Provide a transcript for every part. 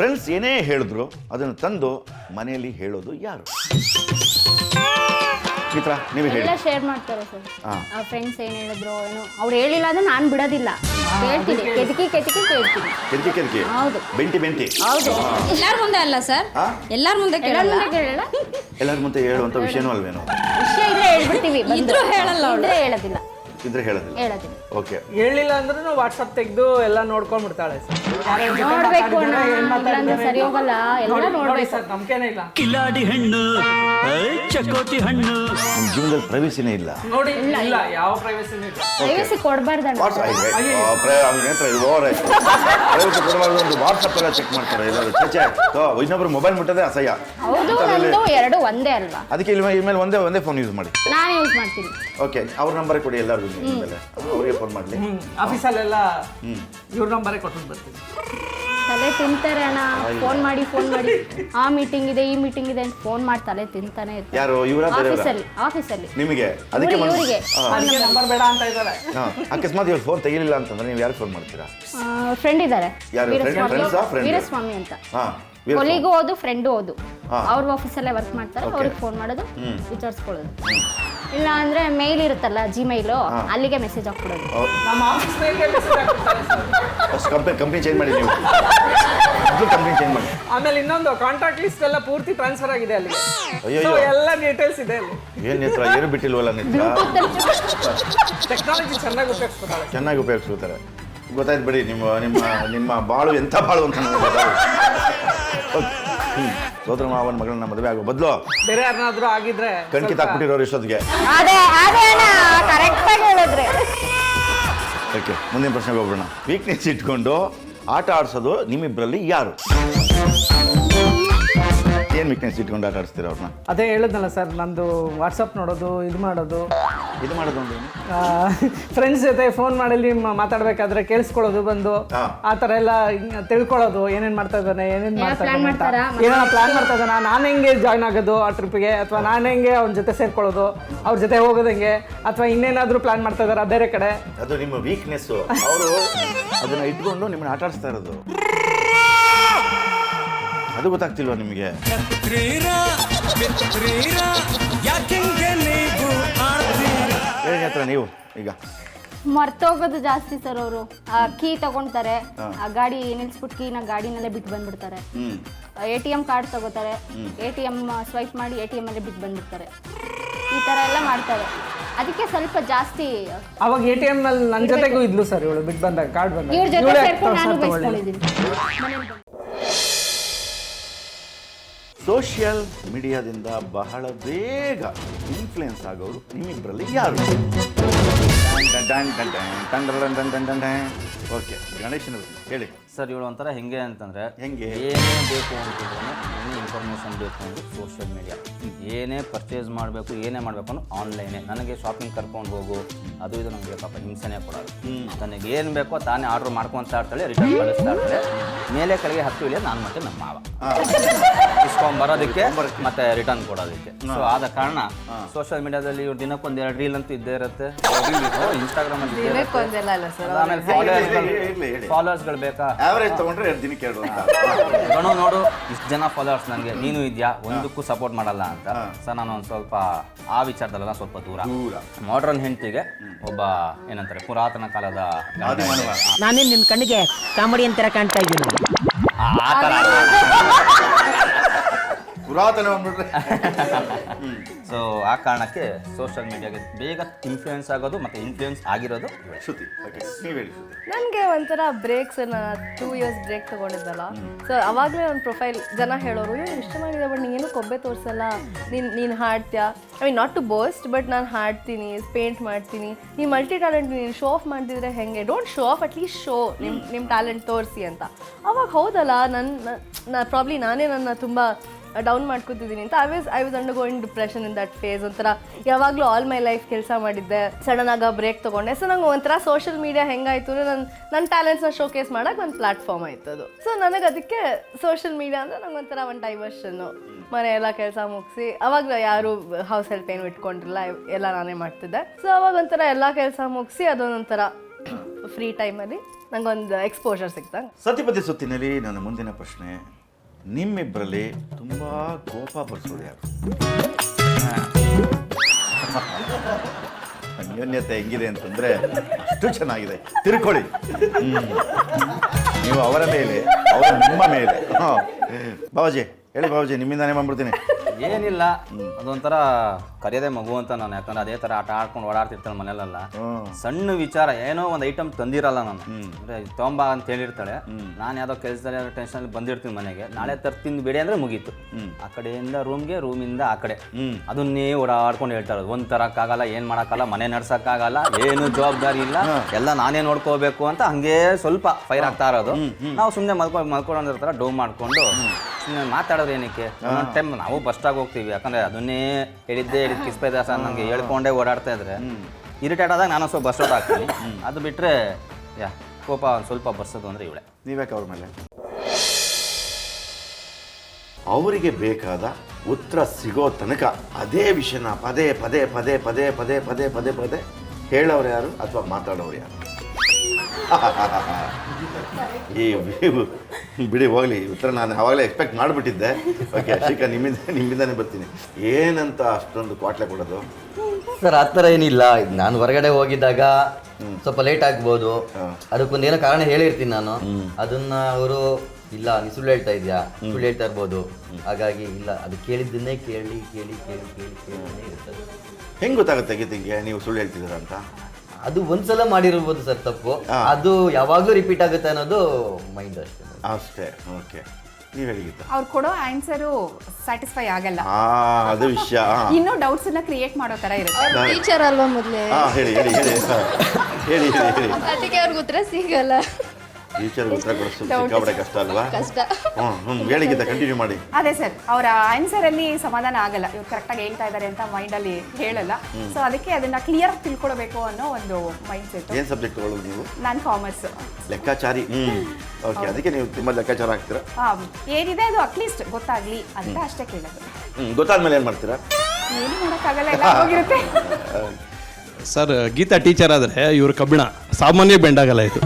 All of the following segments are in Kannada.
ಫ್ರೆಂಡ್ಸ್ ಏನೇ ಹೇಳಿದ್ರು ಅದನ್ನು ತಂದು ಮನೆಯಲ್ಲಿ ಹೇಳೋದು ಯಾರು? ಚಿತ್ರ ನೀವು ಹೇಳಿ. ಎಲ್ಲ ಶೇರ್ ಮಾಡ್ತಾರೆ ಸರ್ ಆ ಫ್ರೆಂಡ್ಸ್ ಏನು ಹೇಳಿದ್ರು ಏನು ಅವ್ರು ಹೇಳಿಲ್ಲ ಅಂದ್ರೆ ನಾನು ಬಿಡೋದಿಲ್ಲ. ಕೇಳ್ತೀನಿ. ಕೆದಕಿ ಕೆದಕಿ ಕೇಳ್ತೀನಿ. ಕೆದಕಿ ಕೆದಕಿ. ಹೌದು. ಬೆಂಟಿ ಬೆಂಟಿ ಹೌದು. ಎಲ್ಲಾರ ಮುಂದೆ ಅಲ್ಲ ಸರ್ ಆ? ಎಲ್ಲಾರ ಮುಂದೆ ಎಲ್ಲರ ಕೇಳಲ್ಲ ಮುಂದೆ ಕೇಳಲ್ಲ? ಎಲ್ಲರ ಮುಂದೆ ಹೇಳುವಂಥ ವಿಷಯನೂ ಅಲ್ವೇನೋ? ವಿಷಯ ಇದ್ರೆ ಹೇಳ್ಬಿಡ್ತೀವಿ. ಇದ್ರೂ ಹೇಳಲ್ಲ ಅವ್ಳು. ಇದ್ರೆ ಹೇಳೋದಿಲ್ಲ. ಇದ್ರೆ ಹೇಳೋದಿಲ್ಲ. ಹೇಳೋದಿಲ್ಲ. ಓಕೆ ಹೇಳಿಲ್ಲ ಅಂದ್ರೂ ವಾಟ್ಸಪ್ ತೆಗೆದು ಎಲ್ಲ ನೋಡ್ಕೊಂಡ್ಬಿಡ್ತಾಳೆ ಸರ್ ನೋಡ್ಬೇಕು ಅಣ್ಣ ಇಲ್ಲಾಂದ್ರೆ ಸರಿ ಹೋಗಲ್ಲ. ಎಲ್ಲ ನೋಡಿ ನೋಡ್ಬೇಕು. ಸರ್ ನಂಬಿಕೆನೇ ಇಲ್ಲ. ಕಿಲಾಡಿ ಹಣ್ಣು ಐ, ಚಕೋತಿ ಹಣ್ಣು. ನಿಮ್ಮ ಜೀವನದಲ್ಲಿ ಪ್ರವೇಶನೇ ಇಲ್ಲ. ನೋಡಿ ಇಲ್ಲ ಯಾವ ಪ್ರೈವಸಿನೂ ಇಲ್ಲ. ಪ್ರೈವಸಿ ಕೊಡ್ಬಾರ್ದಣ್ಣ. ಒಂದು ವಾಟ್ಸಪ್ ಎಲ್ಲ ಚೆಕ್ ಮಾಡ್ತಾರೆ. ಎಲ್ಲರೂ ಚೇಚೆ ಇನ್ನೊಬ್ರು ಮೊಬೈಲ್ ಮುಟ್ಟದೆ ಅಸಹ್ಯ. ಹೌದು ನಂದು ಎರಡು ಒಂದೇ ಅಲ್ವಾ? ಅದಕ್ಕೆ ಇಲ್ಲಿ ಇಮೇಲ್ ಒಂದೇ ಒಂದೇ ಫೋನ್ ಯೂಸ್ ಮಾಡಿ. ನಾನು ಯೂಸ್ ಮಾಡ್ತೀನಿ. ಓಕೆ ಅವ್ರ ನಂಬರ್ ಕೊಡಿ ಎಲ್ಲರಿಗೂ ನಿಮ್ಮೆಲ್ಲ ಅವ್ರಿಗೆ ಫೋನ್ ಮಾಡಲಿ. ಆಫೀಸಲ್ಲೆಲ್ಲ ಇವ್ರ ನಂಬರೇ ಕೊಟ್ಟು ಬರ್ತೀನಿ. ತಲೆ ತಿಂತಾರೆ ಅಣ್ಣ. ಫೋನ್ ಮಾಡಿ ಫೋನ್ ಮಾಡಿ. ಆ ಮೀಟಿಂಗ್ ಇದೆ ಈ ಮೀಟಿಂಗ್ ಇದೆ ಅಂತ ಫೋನ್ ಮಾಡಿ ತಲೆ ತಿಂತಾನೆ ಇರ್ತಾರೆ. ಯಾರು? ಇವರ ಆಫೀಸಲ್ಲಿ ಆಫೀಸಲ್ಲಿ ನಿಮಗೆ? ಅದಕ್ಕೆ ಇವ್ರು- ಮನ್ಸು- ಇವ್ರಿಗೆ. ಹಾ. ನಂಬರ್ ಬೇಡ ಅಂತ ಇದ್ದಾರೆ. ಹಾ. ಅಕಸ್ಮಾತ್ ಇವ್ರು ಫೋನ್ ತೆಗಿಲಿಲ್ಲ ಅಂತಂದ್ರೆ ನೀವು ಯಾರು ಫೋನ್ ಮಾಡ್ತೀರಾ? ಫ್ರೆಂಡ್ ಇದ್ದಾರೆ. ಯಾರು? friend- friends ಆ friend? ವೀರಸ್ವಾಮಿ ಅಂತ. ಹಾ. ಕೊಲಿಗೂ ಓದು ಫ್ರೆಂಡು ಓದು. ಅವ್ರ ಆಫೀಸಲ್ಲೇ ವರ್ಕ್ ಮಾಡ್ತಾರೆ. ಅವ್ರಿಗೆ ಫೋನ್ ಮಾಡೋದು ವಿಚಾರಿಸ್ಕೊಳ್ಳೋದು. ಇಲ್ಲ ಅಂದ್ರೆ ಮೇಲ್ ಇರುತ್ತಲ್ಲ ಜಿಮೇಲು ಅಲ್ಲಿಗೆ ಮೆಸೇಜ್ ಹಾಕ್ಬಿಡೋದು. ನಮ್ಮ office first company company change ಮಾಡಿ ನೀವು. ಕಂಪ್ನಿ ಚೇಂಜ್ ಮಾಡಿ. ಆಮೇಲೆ ಇನ್ನೊಂದು ಕಾಂಟ್ಯಾಕ್ಟ್ ಲಿಸ್ಟ್ ಎಲ್ಲ ಪೂರ್ತಿ ಟ್ರಾನ್ಸ್ಫರ್ ಆಗಿದೆ ಅಲ್ಲಿ ಅಯ್ಯೋ ಎಲ್ಲ ಡೀಟೇಲ್ಸ್ ಇದೆ ಅಲ್ಲಿ. ಏನು ನೇತ್ರ ಏನು ಬಿಟ್ಟಿಲ್ವಲ್ಲ ನೇತ್ರ ಟೆಕ್ನಾಲಜಿ ಚೆನ್ನಾಗಿ ಉಪಯೋಗಿಸ್ಕೊತಾರೆ ಚೆನ್ನಾಗಿ ಉಪಯೋಗಿಸ್ಕೊತಾರೆ ಗೊತ್ತಾಯ್ತು ಬಿಡಿ ನಿಮ್ಮ ನಿಮ್ಮ ನಿಮ್ಮ ಬಾಳು ಎಂಥ ಬಾಳು ಅಂತ ನನಗೆ ಗೊತ್ತಾಯ್ತು. ಸೋದರ ಮಾವನ ಮಗಳನ್ನ ಮದುವೆ ಆಗೋ ಬದಲು ಬೇರೆ ಯಾರನ್ನಾದ್ರೂ ಆಗಿದ್ರೆ ಕಣ್ಕಿ ತಾಕ್ಬಿಟ್ಟಿರೋರು ಇಷ್ಟೊತ್ತಿಗೆ. ಅದೇ ಅದೇ ಅಣ್ಣ ಕರೆಕ್ಟಾಗಿ ಹೇಳಿದ್ರೆ. ಓಕೆ ಮುಂದಿನ ಪ್ರಶ್ನೆಗೆ ಹೋಗೋಣ ವೀಕ್ನೆಸ್ ಇಟ್ಕೊಂಡು ಆಟ ಆಡಿಸೋದು ನಿಮ್ಮಿಬ್ಬರಲ್ಲಿ ಯಾರು? ಏನು ವೀಕ್ನೆಸ್ ಇಟ್ಕೊಂಡು ಆಟ ಆಡಿಸ್ತೀರ ಅವ್ರನ್ನ? ಅದೇ ಹೇಳಿದ್ನಲ್ಲ ಸರ್ ನಂದು ವಾಟ್ಸಪ್ ನೋಡೋದು ಇದು ಮಾಡೋದು. ಇದು ಮಾಡೋದು ಅಂದ್ರೆ ಏನು? ಫ್ರೆಂಡ್ಸ್ ಜೊತೆ ಫೋನ್ ಮಾಡಲಿ ಮಾತಾಡ್ಬೇಕಾದ್ರೆ ಕೇಳಿಸ್ಕೊಳ್ಳೋದು ಬಂದು. ಹಾ. ಆ ಥರ ಎಲ್ಲ ಹಿಂಗ್ ತಿಳ್ಕೊಳ್ಳೋದು ಏನೇನ್ ಮಾಡ್ತಾ ಇದ್ದಾನೆ ಏನೇನ್ ಏನೋ ಮಾಡ್ತಾ plan ಇದ್ದಾನೆ ಅಂತ. ಮಾಡ್ತಾರಾ? ಏನೋ ಪ್ಲಾನ್ ಮಾಡ್ತಾ ಇದ್ದಾನ. ನಾನು ಹೆಂಗೆ ಜಾಯ್ನ್ ಆಗೋದು ಆ ಟ್ರಿಪ್ಗೆ ಅಥವಾ ನಾನು ಹೆಂಗೆ ಅವ್ನ ಜೊತೆ ಸೇರ್ಕೊಳ್ಳೋದು? ಅವ್ರ ಜೊತೆ ಹೋಗೋದು ಹೆಂಗೆ ಅಥವಾ ಇನ್ನೇನಾದ್ರೂ ಪ್ಲಾನ್ ಮಾಡ್ತಾ ಇದಾರ ಬೇರೆ ಕಡೆ? ಅದು ನಿಮ್ಮ ವೀಕ್ನೆಸ್ಸು ಅವರು ಅದನ್ನ ಇಟ್ಕೊಂಡು ನಿಮ್ಮನ್ನ ಆಟ ಆಡಿಸ್ತಾ ಇರೋದು. ಅದು ಗೊತ್ತಾಗ್ತಿಲ್ವಾ ನಿಮಗೆ? ಹತ್ರ ನೀವು ಈಗ? ಮರ್ತೋಗೋದು ಜಾಸ್ತಿ ಸರ್ ಅವರು. ಕೀ ತಗೊಂತಾರೆ ಆ ಗಾಡಿ ನಿಲ್ಸ್ಬಿಟ್ಟು ಕೀನ ಗಾಡಿನಲ್ಲೇ ಬಿಟ್ಟು ಬಂದ್ಬಿಡ್ತಾರೆ. ಹ್ಮ್. ಎ ಟಿ ಎಂ ಕಾರ್ಡ್ ತಗೋತಾರೆ. ಎ ಟಿ ಎಂ ಸ್ವೈಪ್ ಮಾಡಿ ಎ ಟಿ ಎಂ ಅಲ್ಲೇ ಬಿಟ್ಟು ಬಂದ್ಬಿಡ್ತಾರೆ. ಈ ತರ ಎಲ್ಲ ಮಾಡ್ತಾರೆ. ಅದಕ್ಕೆ ಸ್ವಲ್ಪ ಜಾಸ್ತಿ ಅವಾಗ ಎ ಟಿ ಎಂ ನಲ್ಲಿ ನನ್ನ ಜೊತೆಗೂ ಇದ್ಲು ಸರ್ ಇವಳು ಬಿಟ್ಟು ಬಂದಾಗ ಕಾರ್ಡ್ ಬಂದಾಗ. ಇವ್ರ ಜೊತೆ ಇವ್ಳೇ ಸೇರ್ಕೊಂಡು ನಾನು ತಗೊಳ್ಳಿ. ಸೋಷಿಯಲ್ ಮೀಡಿಯಾದಿಂದ ಬಹಳ ಬೇಗ ಇನ್ಫ್ಲುಯೆನ್ಸ್ ಆಗೋರು ನಿಮ್ಮಿಬ್ಬರಲ್ಲಿ ಯಾರು ಓಕೆ ಗಣೇಶನ ಹೇಳಿ ಸರ್ ಇವಳು ಒಂಥರ ಹೆಂಗೆ ಅಂತಂದ್ರೆ ಹೆಂಗೆ? ಏನೇ ಬೇಕು ಅಂತಂದ್ರೆ ಏನೇ ಇನ್ಫಾರ್ಮೇಷನ್ ಬೇಕು ಅಂದ್ರೆ ಸೋಷಿಯಲ್ ಮೀಡಿಯಾ ಏನೇ ಪರ್ಚೇಸ್ ಮಾಡಬೇಕು ಏನೇ ಮಾಡಬೇಕು ಅಂದ್ರೆ ಆನ್ಲೈನೇ ನನಗೆ ಶಾಪಿಂಗ್ ಕರ್ಕೊಂಡು ಹೋಗು. ಅದು ಇದು ನನಗೆ ಪಾಪ ಹಿಂಸೆನೇ ಕೊಡೋದು. ತನಗೆ ಏನು ಬೇಕೋ ತಾನೇ ಆರ್ಡರ್ ಮಾಡ್ಕೊಂತ ಇರ್ತಾಳೆ ರಿಟರ್ನ್ ಕಳಿಸ್ತಾ ಇರ್ತಾಳೆ. ಮೇಲೆ ಕೆಳಗೆ ಹತ್ತು ಇಳಿಯೋದು ನಾನು ಮತ್ತೆ ನಮ್ಮ ಮಾವ. ಇಸ್ಕೊಂಡ್ ಬರೋದಕ್ಕೆ ಮತ್ತೆ ರಿಟರ್ನ್ ಕೊಡೋದಕ್ಕೆ. ಸೊ ಆದ ಕಾರಣ ಸೋಷಿಯಲ್ ಮೀಡಿಯಾದಲ್ಲಿ ಇವ್ರು ದಿನಕ್ಕೊಂದು ಎರಡು ರೀಲ್ ಅಂತೂ ಇದ್ದೇ ಇರುತ್ತೆ. ಇನ್ಸ್ಟಾಗ್ರಾಮ್ ಅಲ್ಲಿ ಆಮೇಲೆ ಫಾಲೋವರ್ಸ್ ಹೇಳಿ, ಹೇಳಿ. ಬೇಕಾ? ಆವರೇಜ್ ತಗೊಂಡ್ರೆ ಎರಡು ದಿನಕ್ಕೆ ಎರಡು ಅಂತ. ಗಣು ನೋಡು ಇಷ್ಟು ಜನ ಫಾಲೋವರ್ಸ್ ನನಗೆ ನೀನು ಇದೆಯಾ ಒಂದಕ್ಕೂ ಸಪೋರ್ಟ್ ಮಾಡಲ್ಲ ಅಂತ. ಸರ್ ನಾನು ಒಂದು ಸ್ವಲ್ಪ ಆ ವಿಚಾರದಲ್ಲೆಲ್ಲ ಸ್ವಲ್ಪ ದೂರ. ದೂರ. ಮಾಡ್ರನ್ ಹೆಂಡತಿಗೆ ಒಬ್ಬ ಏನಂತಾರೆ ಪುರಾತನ ಕಾಲದ ಗಂಡ ಆದಿಮಾನವ. ನಾನೇ ನಿಮ್ ಕಣ್ಣಿಗೆ ಕಾಮಿಡಿ ಅಂತರ ಕಾಣ್ತಾ ಇದ್ದೀನಿ. ಆ- ಆ ಥರ ಪುರಾತನ ಬಂದ್ಬಿಟ್ರೆ. ಸೊ ಆ ಕಾರಣಕ್ಕೆ ಸೋಷಿಯಲ್ ಮೀಡಿಯಾಗೆ ಬೇಗ ಇನ್ಫ್ಲೂಯೆನ್ಸ್ ಆಗೋದು ಮತ್ತೆ ಇನ್ಫ್ಲೂಯೆನ್ಸ್ ಆಗಿರೋದು. ಶ್ರುತಿ ಓಕೆ ನೀವು ಹೇಳಿ ಶ್ರುತಿ. ನನಗೆ ಒಂಥರ ಬ್ರೇಕ್ಸ್ ನಾನು ಟೂ ಇಯರ್ಸ್ ಬ್ರೇಕ್ ತಗೊಂಡಿದ್ದಲ್ಲ. ಸೊ ಅವಾಗಲೇ ನನ್ನ ಪ್ರೊಫೈಲ್ ಜನ ಹೇಳೋರು ಏನು ಇಷ್ಟ ಮಾಡಿದೆ ಬಟ್ ನೀನು ಕೊಬ್ಬೆ ತೋರಿಸಲ್ಲ? ನೀನು ನೀನು ಹಾಡ್ತೀಯ? I mean not to boast but ನಾನು ಹಾಡ್ತೀನಿ ಪೇಂಟ್ ಮಾಡ್ತೀನಿ. ನೀ ಮಲ್ಟಿ ಟ್ಯಾಲೆಂಟ್ ನೀನು ಶೋ ಆಫ್ ಮಾಡ್ತಿದ್ರೆ ಹೆಂಗೆ? Don't show off at least show ನಿಮ್ಮ ನಿಮ್ಮ ಟ್ಯಾಲೆಂಟ್ ತೋರಿಸಿ ಅಂತ. ಅವಾಗ ಹೌದಲ್ಲ ನನ್ನ ಪ್ರಾಬ್ಲಿ ನಾನೇ ನನ್ನ ತುಂಬ ಡೌನ್ ಮಾಡ್ಕೊತಿದ್ದೀನಿ ಅಂತ. I was I was under going depression in that phase ಒಂಥರ ಯಾವಾಗಲೂ ಆಲ್ ಮೈ ಲೈಫ್ ಕೆಲಸ ಮಾಡಿದ್ದೆ. ಸಡನ್ ಆಗ ಬ್ರೇಕ್ ತೊಗೊಂಡೆ. ಸೊ ನಂಗೆ ಒಂಥರ ಸೋಷಿಯಲ್ ಮೀಡಿಯಾ ಹೆಂಗಾಯ್ತು ಅಂದರೆ ನನ್ನ ನನ್ನ ಟ್ಯಾಲೆಂಟ್ಸ್ನ ಶೋಕೇಸ್ ಮಾಡೋಕೆ ಒಂದು ಪ್ಲಾಟ್ಫಾರ್ಮ್ ಆಯ್ತು ಅದು. ಸೊ ನನಗೆ ಅದಕ್ಕೆ ಸೋಷಿಯಲ್ ಮೀಡಿಯಾ ಅಂದರೆ ನಂಗೆ ಒಂಥರ ಒಂದು ಡೈವರ್ಷನ್ನು ಮನೆ ಎಲ್ಲ ಕೆಲಸ ಮುಗಿಸಿ ಅವಾಗ ಯಾರು ಹೌಸ್ ಹೆಲ್ಪ್ ಏನು ಇಟ್ಕೊಂಡಿರಲ್ಲ ಎಲ್ಲ ನಾನೇ ಮಾಡ್ತಿದ್ದೆ. ಸೊ ಅವಾಗ ಒಂಥರ ಎಲ್ಲ ಕೆಲಸ ಮುಗಿಸಿ ಅದೊಂದೊಂಥರ ಫ್ರೀ ಟೈಮಲ್ಲಿ ನಂಗೊಂದು ಎಕ್ಸ್ಪೋಜರ್ ಸಿಕ್ತಂಗೆ ಸತಿಪತಿ ಸುತ್ತಿನಲ್ಲಿ ನನ್ನ ಮುಂದಿನ ಪ್ರಶ್ನೆ. ನಿಮ್ಮಿಬ್ಬರಲ್ಲಿ ತುಂಬ ಕೋಪ ಬರ್ಸೋದು ಯಾರು? ಅನ್ಯೋನ್ಯತೆ ಹೆಂಗಿದೆ ಅಂತಂದ್ರೆ ಅಷ್ಟು ಚೆನ್ನಾಗಿದೆ. ತಿರ್ಕೊಳ್ಳಿ. ನೀವು ಅವರ ಮೇಲೆ, ಅವರ ನಿಮ್ಮ ಮೇಲೆ. ಹಾಂ. ಬಾಬಾಜಿ, ಹೇಳಿ ಬಾಬಾಜಿ, ನಿಮ್ಮಿಂದಾನೇ ಬಂದ್ಬಿಡ್ತೀನಿ. ಏನಿಲ್ಲ. ಅದೊಂಥರ ಕರೆಯದೆ ಮಗು ಅಂತ ನಾನು. ಯಾಕಂದ್ರೆ ಅದೇ ತರ ಆಟ ಆಡ್ಕೊಂಡು ಓಡಾಡ್ತಿರ್ತಾಳೆ ಮನೇಲೆಲ್ಲ ಸಣ್ಣ ವಿಚಾರ ಏನೋ ಒಂದು ಐಟಮ್ ತಂದಿರಲ್ಲ ನಾನು. ಅಂದ್ರೆ ತೊಂಬಾ ಅಂತ ಹೇಳಿರ್ತಾಳೆ. ನಾನು ಯಾವುದೋ ಕೆಲಸದಲ್ಲಿ ಟೆನ್ಷನಲ್ಲಿ ಬಂದಿರ್ತೀನಿ ಮನೆಗೆ. ನಾಳೆ ತರ್ತೀನಿ ಬಿಡಿ ಅಂದ್ರೆ ಮುಗೀತು. ಆ ಕಡೆಯಿಂದ ರೂಮ್ಗೆ ರೂಮಿಂದ ಆ ಕಡೆ. ಅದನ್ನೇ ಓಡಾಡ್ಕೊಂಡು ಹೇಳ್ತಾರೆ ಒಂದ್ ತರಕ್ಕಾಗಲ್ಲ ಏನ್ ಮಾಡಕ್ಕಾಗಲ್ಲ ಮನೆ ನಡ್ಸಕ್ಕಾಗಲ್ಲ ಏನು ಜವಾಬ್ದಾರಿ ಇಲ್ಲ. ಎಲ್ಲ ನಾನೇ ನೋಡ್ಕೋಬೇಕು ಅಂತ ಹಂಗೆ ಸ್ವಲ್ಪ ಫೈರ್ ಆಗ್ತಾ ಇರೋದು. ನಾವು ಸುಮ್ಮನೆ ಮಲ್ಕೊ ಮಲ್ಕೊಂಡಿರ್ತಾರ ಡೋ ಮಾಡ್ಕೊಂಡು ಮಾತಾಡೋದು ಏನಕ್ಕೆ? ಒಂದೊಂದು ಟೈಮ್ ನಾವು ಬಸ್ಟಾಗಿ ಹೋಗ್ತೀವಿ. ಯಾಕಂದ್ರೆ ಅದನ್ನೇ ಹೇಳಿದ್ದೆ ಹೇಳಿದ್ ಕಿಸ್ಪೆ ದಾಸ ನಂಗೆ ಹೇಳ್ಕೊಂಡೇ ಓಡಾಡ್ತಾ ಇದ್ರೆ. ಇರಿಟೇಟ್ ಆದಾಗ ನಾನು ಸ್ವಲ್ಪ ಬಸ್ ಔಟ್ ಆಗ್ತೀನಿ. ಅದು ಬಿಟ್ರೆ ಯಾ ಕೋಪ ಒಂದು ಸ್ವಲ್ಪ ಬರ್ಸೋದು ಅಂದ್ರೆ ಇವಳೆ. ನೀವ್ಯಾಕೆ ಅವ್ರ ಮೇಲೆ? ಅವರಿಗೆ ಬೇಕಾದ ಉತ್ತರ ಸಿಗೋ ತನಕ ಅದೇ ವಿಷಯನ ಪದೇ ಪದೇ ಪದೇ ಪದೇ ಪದೇ ಪದೇ ಪದೇ ಪದೇ ಹೇಳೋರು ಯಾರು ಅಥವಾ ಮಾತಾಡೋರು ಯಾರು? ಈ ಬಿಡಿ ಹೋಗ್ಲಿ ಉತ್ತರ ನಾನು ಆವಾಗಲೇ ಎಕ್ಸ್ಪೆಕ್ಟ್ ಮಾಡಿಬಿಟ್ಟಿದ್ದೆ ಓಕೆ ಶ್ರೀಕಾ ನಿಮ್ಮಿಂದ ನಿಮ್ಮಿಂದಾನೇ ಬರ್ತೀನಿ ಏನಂತ ಅಷ್ಟೊಂದು ಕ್ವಾಟ್ಲೆ ಕೊಡೋದು ಸರ್ ಆ ಥರ ಏನಿಲ್ಲ ನಾನು ಹೊರಗಡೆ ಹೋಗಿದ್ದಾಗ ಸ್ವಲ್ಪ ಲೇಟ್ ಆಗ್ಬೋದು ಅದಕ್ಕೊಂದು ಏನೋ ಕಾರಣ ಹೇಳಿರ್ತೀನಿ ನಾನು ಅದನ್ನ ಅವರು ಇಲ್ಲ ನೀ ಸುಳ್ಳು ಹೇಳ್ತಾ ಇದೆಯಾ ಸುಳ್ಳು ಹೇಳ್ತಾ ಇರ್ಬೋದು ಹಾಗಾಗಿ ಇಲ್ಲ ಅದು ಕೇಳಿದ್ದನ್ನೇ ಕೇಳಿ ಕೇಳಿ ಕೇಳಿ ಕೇಳಿ ಕೇಳಿ ಇರ್ತದೆ ಹೆಂಗೆ ಗೊತ್ತಾಗುತ್ತೆ ಗೀತೆಗೆ ನೀವು ಸುಳ್ಳು ಹೇಳ್ತಿದ್ದೀರಾ ಅಂತ ಅದು ಒಂದ್ಸಲ ಮಾಡಿರ್ಬೋದು ಸರ್ ತಪ್ಪು. ಅದು ಯಾವಾಗಲೂ ರಿಪೀಟ್ ಆಗುತ್ತೆ ಅನ್ನೋದು ಮೈಂಡ್ ಅಷ್ಟೇ ಅಷ್ಟೇ ಓಕೆ ನೀವು ಅವ್ರು ಕೊಡೋ ಆನ್ಸರು ಸ್ಯಾಟಿಸ್ಫೈ ಆಗಲ್ಲ. ಆ ಅದು ವಿಷಯ ಇನ್ನೂ ಡೌಟ್ಸ್ ಅನ್ನ ಕ್ರಿಯೇಟ್ ಮಾಡೋ ತರ ಇರುತ್ತೆ. ಟೀಚರ್ ಅಲ್ವಾ ಮೊದ್ಲೇ? ಹೇಳಿ ಹೇಳಿ ಹೇಳಿ. ಹೇಳಿ ಹೇಳಿ ಹೇಳಿ. ಅದಕ್ಕೆ ಅವ್ರಿಗೆ ಉತ್ತರ ಸಿಗಲ್ಲ. ಟೀಚರ್ ಉತ್ತರ ಕೊಡಿಸೋದು ಸಿಕ್ಕಾಪಟ್ಟೆ ಕಷ್ಟ ಅಲ್ವಾ? ಕಷ್ಟ. ಹ್ಞೂ ಹ್ಞೂ ಹೇಳಿ ಕಂಟಿನ್ಯೂ ಮಾಡಿ. ಅದೇ ಸರ್ ಅವರ ಆನ್ಸರ್ ಅಲ್ಲಿ ಸಮಾಧಾನ ಆಗಲ್ಲ. ಇವ್ರು ಕರೆಕ್ಟಾಗಿ ಹೇಳ್ತಾ ಇದ್ದಾರೆ ಅಂತ ಮೈಂಡ್ ಅಲ್ಲಿ ಹೇಳಲ್ಲ. ಸೊ ಅದಕ್ಕೆ ಅದನ್ನ ಕ್ಲಿಯರ್ ತಿಳ್ಕೊಳ್ಬೇಕು ಅನ್ನೋ ಒಂದು ಮೈಂಡ್ ಸೆಟ್ ಏನು ಸಬ್ಜೆಕ್ಟ್ ತಗೊಳ್ಳೋದು ನೀವು? ನಾನು ಕಾಮರ್ಸ್ ಲೆಕ್ಕಾಚಾರಿ. ಹ್ಞೂ ಓಕೆ ಅದಕ್ಕೆ ನೀವು ತುಂಬ ಲೆಕ್ಕಾಚಾರ ಹಾಕ್ತೀರಾ ಏನಿದೆ ಅದು ಅಟ್ಲೀಸ್ಟ್ ಗೊತ್ತಾಗ್ಲಿ ಅಂತ ಅಷ್ಟೇ ಕೇಳೋದು. ಹ್ಞೂ ಗೊತ್ತಾದ್ಮೇಲೆ ಏನು ಮಾಡ್ತೀರಾ? ಏನು ಮಾಡೋಕ್ಕಾಗಲ್ಲ ಎಲ್ಲ ಹೋಗಿರುತ್ತೆ. ಸರ್ ಗೀತಾ ಟೀಚರ್ ಆದರೆ ಇವರು ಕಬ್ಬಿಣ. ಸಾಮಾನ್ಯ ಬೆಂಡಾಗಲ್ಲ ಇದು.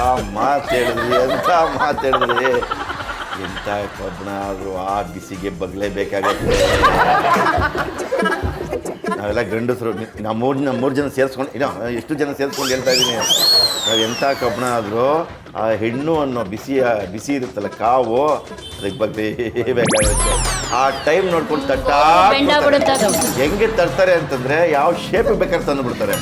ಆ ಮಾತು ಹೇಳಿದ್ರಿ ಎಂಥ ಹೇಳಿದ್ರಿ? ಎಂಥ ಕಬ್ಬಣ ಆದರೂ ಆ ಬಿಸಿಗೆ ಬಗ್ಲೇಬೇಕಾಗತ್ತೆ. ನಾವೆಲ್ಲ ಗಂಡಸರು ನಾವು ಮೂರು ನಮ್ಮ ಮೂರು ಜನ ಸೇರಿಸ್ಕೊಂಡು ಇನ್ನೂ ಎಷ್ಟು ಜನ ಸೇರಿಸ್ಕೊಂಡು ಹೇಳ್ತಾ ಇದ್ದೀನಿ ನಾವು ಎಂಥ ಕಬ್ಬಣ ಆದರೂ ಆ ಹೆಣ್ಣು ಅನ್ನೋ ಬಿಸಿ ಬಿಸಿ ಇರುತ್ತಲ್ಲ ಕಾವು ಅದಕ್ಕೆ ಬಗ್ಲೇಬೇಕಾಗುತ್ತೆ ಆ ಟೈಮ್ ನೋಡ್ಕೊಂಡು ತಟ್ಟಾ ಹೆಂಗೆ ತರ್ತಾರೆ ಅಂತಂದ್ರೆ ಯಾವ ಶೇಪ್ ಬೇಕಾದ್ರೆ ತಂದು ಬಿಡ್ತಾರೆ.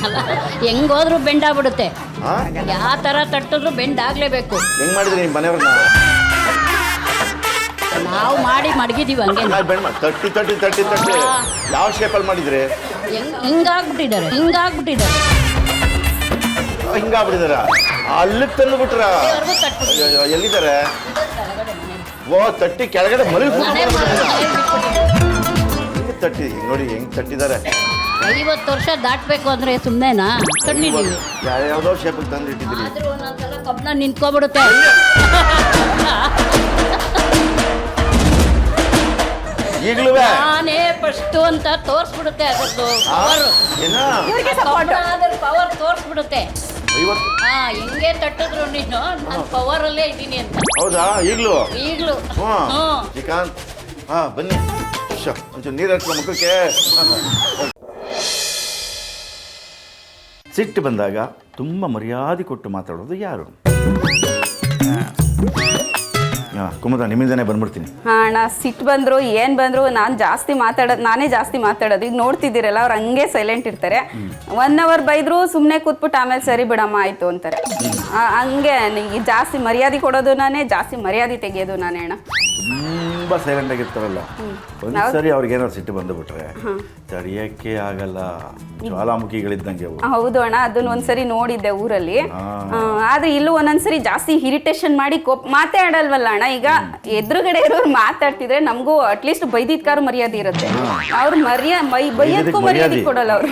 ಹೆಂಗೋದ್ರು ಬೆಂಡಾಗ್ಬಿಡುತ್ತೆ ಬಿಡುತ್ತೆ. ಯಾವ ಥರ ತಟ್ಟಿದ್ರು ಬೆಂಡ್ ಆಗ್ಲೇಬೇಕು. ಹೆಂಗ್ ಮಾಡಿದ್ರಿ ನಿಮ್ಮ ಮನೆಯವ್ರನ್ನ? ನಾವು ಮಾಡಿ ಮಡಗಿದೀವಿ ಹಂಗೆ. ತಟ್ಟಿ ತಟ್ಟಿ ತಟ್ಟಿ ತಟ್ಟಿ. ಯಾವ ಶೇಪಲ್ಲಿ ಮಾಡಿದ್ರೆ? ಹೆಂಗ್ ಹಿಂಗಾಗ್ಬಿಟ್ಟಿದ್ದಾರೆ ಹಿಂಗಾಗ್ಬಿಟ್ಟಿದ್ದಾರೆ. ಹಿಂಗಾಗ್ಬಿಟ್ಟಿದಾರ ಅಲ್ಲಿಗೆ ತಂದು ಬಿಟ್ರ ಎಲ್ಲಿದ್ದಾರೆ? ಓ ತಟ್ಟಿ ಕೆಳಗಡೆ ಮರಿ ತಟ್ಟಿ ನೋಡಿ ಹೆಂಗ್ ತಟ್ಟಿದ್ದಾರೆ? ಐವತ್ತು ವರ್ಷ ದಾಟಬೇಕು ಅಂದ್ರೆ ಸುಮ್ಮನೆನಾ ತಟ್ಟಿದೀವಿ ಯಾವ್ಯಾವ್ದೋ ಶೇಪಿಗೆ ತಂದು ಇಟ್ಟಿದ್ದೀವಿ ಕಬ್ಬನ ನಿಂತ್ಕೊಬಿಡುತ್ತೆ. ಈಗ್ಲೂ ನಾನೇ ಫಸ್ಟ್ ಅಂತ ತೋರಿಸ್ಬಿಡುತ್ತೆ ಅದರದ್ದು ಪವರ್ ಏನ? ಇವ್ರಿಗೆ ಸಪೋರ್ಟ್ ಅದ್ರ ಪವರ್ ತೋರಿಸ್ಬಿಡುತ್ತೆ. ಐವತ್ತು. ಹಾ ಹೆಂಗೆ ತಟ್ಟಿದ್ರು ನೀನು? ನಾನು ಪವರಲ್ಲೇ ಇದ್ದೀನಿ ಅಂತ. ಹೌದಾ? ಈಗ್ಲೂ? ಈಗಲೂ. ಹ್ಞೂ. ಹ್ಮ್ ಶ್ರೀಕಾಂತ್ ಹಾ ಬನ್ನಿ. ಶ, ಒಂಚೂರು ನೀರು ಮುಖಕ್ಕೆ. ಸಿಟ್ಟು ಬಂದಾಗ ತುಂಬ ಮರ್ಯಾದೆ ಕೊಟ್ಟು ಮಾತಾಡೋದು ಯಾರು? ಕುಮುದ ನಿಮ್ಮಿಂದನೇ ಬಂದ್ಬಿಡ್ತೀನಿ. ಹಾಂ ಅಣ್ಣ ಸಿಟ್ಟು ಬಂದ್ರು ಏನ್ ಬಂದ್ರು ನಾನು ಜಾಸ್ತಿ ಮಾತಾಡೋದು ನಾನೇ ಜಾಸ್ತಿ ಮಾತಾಡೋದು. ಈಗ ನೋಡ್ತಿದ್ದೀರಲ್ಲ ಅವ್ರು ಹಂಗೆ ಸೈಲೆಂಟ್ ಇರ್ತಾರೆ. ಒನ್ ಅವರ್ ಬೈದ್ರು ಸುಮ್ಮನೆ ಕೂತ್ಬಿಟ್ಟು ಆಮೇಲೆ ಸರಿ ಬಿಡಮ್ಮ ಆಯ್ತು ಅಂತಾರೆ. ಆ, ಹಂಗೆ ನಿಮಗೆ ಜಾಸ್ತಿ ಮರ್ಯಾದೆ ಕೊಡೋದು ನಾನೇ ಜಾಸ್ತಿ ಮರ್ಯಾದೆ ತೆಗೆಯೋದು ನಾನೇ ಅಣ್ಣ. ತುಂಬ ಸೈಲೆಂಟ್ ಆಗಿರ್ತಾರಲ್ಲ ಒಂದ್ಸರಿ ಏನಾದ್ರು ಸಿಟ್ಟು ಬಂದುಬಿಟ್ರೆ ತಡಿಯಕ್ಕೆ ಆಗಲ್ಲ. ಜ್ವಾಲಾಮುಖಿಗಳಿದ್ದಂಗೆ ಅವು. ಹೌದು ಅಣ್ಣ ಅದನ್ನ ಒಂದ್ಸರಿ ನೋಡಿದ್ದೆ ಊರಲ್ಲಿ. ಆದ್ರೆ ಇಲ್ಲೂ ಒಂದೊಂದ್ಸರಿ ಜಾಸ್ತಿ ಇರಿಟೇಷನ್ ಮಾಡಿ ಕೋಪ್ ಮಾತೇ ಆಡಲ್ವಲ್ಲ ಅಣ್ಣ? ಈಗ ಎದುರುಗಡೆ ಇರೋರು ಮಾತಾಡ್ತಿದ್ರೆ ನಮಗೂ ಅಟ್ಲೀಸ್ಟ್ ಬೈದಿದ್ಕಾರು ಮರ್ಯಾದೆ ಇರುತ್ತೆ. ಅವ್ರ ಮರ್ಯಾ ಬೈಯಕ್ಕೂ ಮರ್ಯಾದೆ ಕೊಡಲ್ಲ ಅವರು.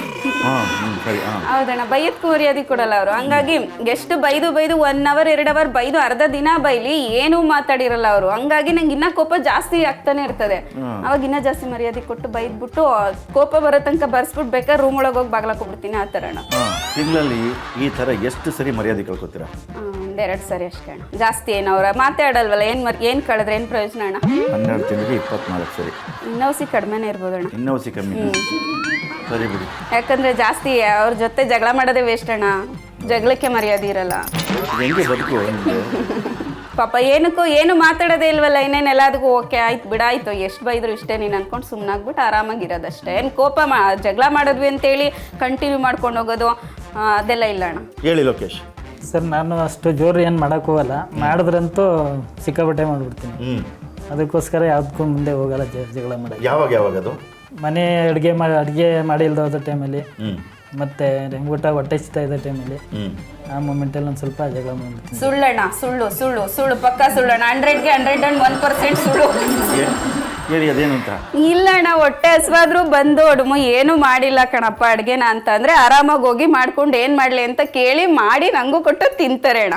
ಹೌದಣ್ಣ ಬೈಯಕ್ಕೂ ಮರ್ಯಾದೆ ಕೊಡಲ್ಲ ಅವರು. ಹಂಗಾಗಿ ಎಷ್ಟು ಬೈದು ಬೈದು ಒನ್ ಅವರ್ ಎರಡು ಅವರ್ ಬೈದು ಅರ್ಧ ದಿನ ಬೈಲಿ ಏನೂ ಮಾತಾಡಿರಲ್ಲ ಅವರು. ಹಂಗಾಗಿ ನಂಗೆ ಇನ್ನ ಕೋಪ ಜಾಸ್ತಿ ಆಗ್ತಾನೆ ಇರ್ತದೆ. ಅವಾಗ ಇನ್ನ ಜಾಸ್ತಿ ಮರ್ಯಾದೆ ಕೊಟ್ಟು ಬೈದ್ಬಿಟ್ಟು ಕೋಪ ಬರೋ ತನಕ ಬರ್ಸ್ಬಿಟ್ಟು ಬೇಕಾದ್ರೆ ರೂಮ್ ಒಳಗೆ ಹೋಗಿ ಬಾಗ್ಲಾಕೊಬಿಡ್ತೀನಿ ಆ ಥರ ಅಣ್ಣ. ತಿಂಗಳಲ್ಲಿ ಈ ತರ ಎಷ್ಟು ಸರಿ ಮರ್ಯಾದೆ ಕಳ್ಕೊತೀರಾ? ಒಂದೆರಡು ಸರಿ ಅಷ್ಟೇ ಅಣ್ಣ. ಜಾಸ್ತಿ ಏನು ಅವ್ರ ಮಾತಾಡಲ್ವಲ್ಲ ಏನು ಮರ್ ಏನು ಕಳೆದ್ರೆ ಏನು ಪ್ರಯೋಜನ ಅಣ್ಣ? ಹನ್ನೆರಡು ತಿಂಗಳಿಗೆ ಇಪ್ಪತ್ನಾಲ್ಕು ಸರಿ. ಇನ್ನೋಸಿ ಕಡಿಮೆನೇ ಇರ್ಬೋದು ಅಣ್ಣ. ಇನ್ನೋಸಿ ಕಮ್ಮಿ. ಸರಿ ಬಿಡಿ. ಯಾಕಂದ್ರೆ ಜಾಸ್ತಿ ಅವ್ರ ಜೊತೆ ಜಗಳ ಮಾಡೋದೇ ವೇಸ್ಟ್ ಅಣ್ಣ. ಜಗಳಕ್ಕೆ ಮರ್ಯಾದೆ ಇರಲ್ಲ. ಹೆಂಗೆ ಬದುಕು? ಪಾಪ ಏನಕ್ಕೂ ಏನು ಮಾತಾಡೋದೇ ಇಲ್ವಲ್ಲ ಇನ್ನೇನು ಎಲ್ಲದಕ್ಕೂ ಓಕೆ ಆಯ್ತು ಬಿಡಾಯ್ತು ಎಷ್ಟು ಬೈದ್ರು ಇಷ್ಟೇ ನೀನು ಅನ್ಕೊಂಡು ಸುಮ್ಮನಾಗ್ಬಿಟ್ಟು ಆರಾಮಾಗಿರೋದಷ್ಟೇ. ಏನು ಕೋಪ ಮಾ ಜಗಳ ಮಾಡಿದ್ವಿ ಅಂತೇಳಿ ಕಂಟಿನ್ಯೂ ಮಾಡ್ಕೊಂಡು ಹೋಗೋದು ಆ, ಅದೆಲ್ಲ ಇಲ್ಲ ಅಣ್ಣ. ಹೇಳಿ ಲೋಕೇಶ್. ಸರ್ ನಾನು ಅಷ್ಟು ಜೋರು ಏನು ಮಾಡೋಕ್ಕೆ ಹೋಗಲ್ಲ. ಮಾಡಿದ್ರಂತೂ ಸಿಕ್ಕಾಪಟ್ಟೆ ಮಾಡಿಬಿಡ್ತೀನಿ. ಹ್ಞೂ ಅದಕ್ಕೋಸ್ಕರ ಯಾವುದಕ್ಕೂ ಮುಂದೆ ಹೋಗಲ್ಲ ಜ- ಜಗಳ ಮಾಡೋದು ಯಾವಾಗ ಯಾವಾಗ ಅದು? ಮನೆ ಅಡುಗೆ ಮಾಡಿ ಅಡುಗೆ ಮಾಡಿಲ್ದ ಹೋದ ಟೈಮಲ್ಲಿ ಹ್ಞೂ ಮತ್ತು ರೆಂಗೂಟ ಹೊಟ್ಟೆ ಇದ್ದ ಟೈಮಲ್ಲಿ ಆ ಆ ಮೂಮೆಂಟಲ್ಲಿ ಒಂದು ಸ್ವಲ್ಪ ಜಗಳ ಮಾಡ್ಬಿಡ್ತೀನಿ ಸುಳ್ಳಣ್ಣ ಸುಳ್ಳು ಸುಳ್ಳು ಸುಳ್ಳು ಪಕ್ಕ ಸುಳ್ಳಣ್ಣ. ಹಂಡ್ರೆಡ್ಗೆ ಹಂಡ್ರೆಡ್ ಅಂಡ್ ಒನ್ ಪರ್ಸೆಂಟ್ ಸುಳ್ಳು. ಹೇಳಿ ಇಲ್ಲ ಅಣ್ಣ ಹೊಟ್ಟೆ ಹಸ್ವಾದ್ರೂ ಬಂದು ಒಡಮು ಏನು ಮಾಡಿಲ್ಲ ಕಣಪ್ಪ ಅಡ್ಗೆನ ಅಂತ ಅಂದ್ರೆ ಆರಾಮಾಗಿ ಹೋಗಿ ಮಾಡ್ಕೊಂಡು ಏನ್ ಮಾಡ್ಲಿ ಅಂತ ಕೇಳಿ ಮಾಡಿ ನಂಗೂ ಕೊಟ್ಟು ತಿಂತಾರೆ ಅಣ್ಣ.